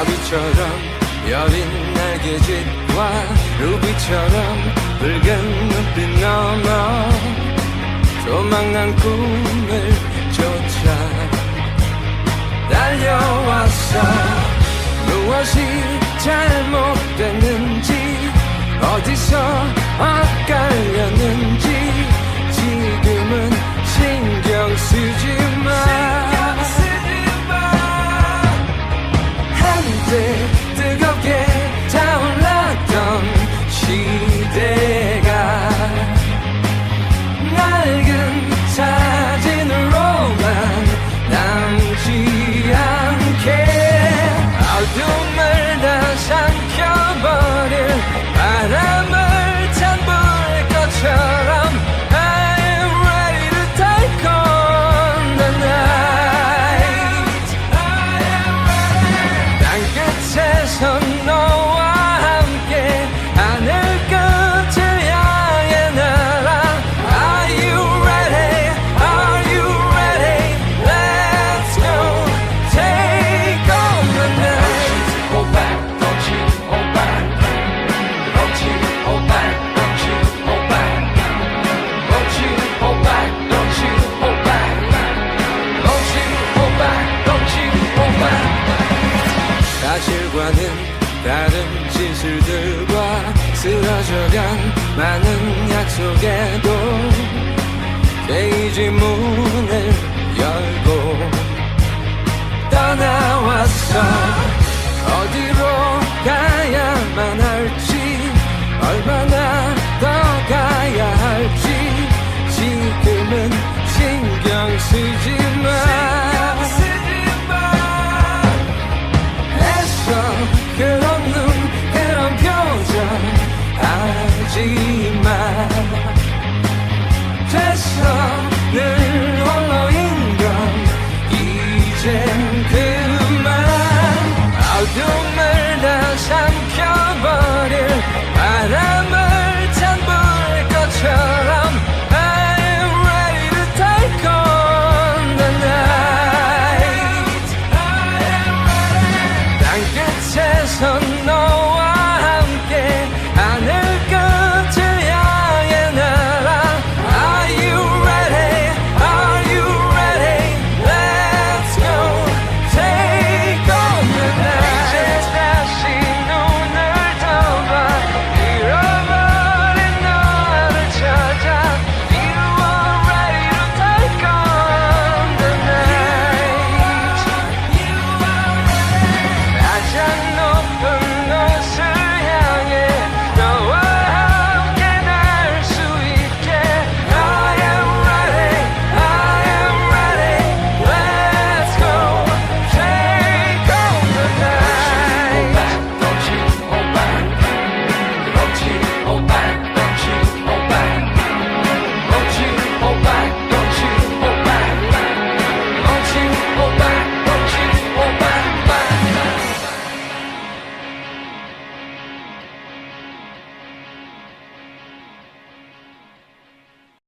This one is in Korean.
나비처럼 여린 날개짓과 루비처럼 붉은 눈빛 너머 조망한 꿈을 쫓아 달려왔어. 무엇이 잘못됐는지 어디서 Russia. 사실과는 다른 진실들과 쓰러져간 많은 약속에도 페이지 문을 열고 떠나왔어. 어디로 가야만 할지 얼마나 더 가야 할지 지금은 신경 쓰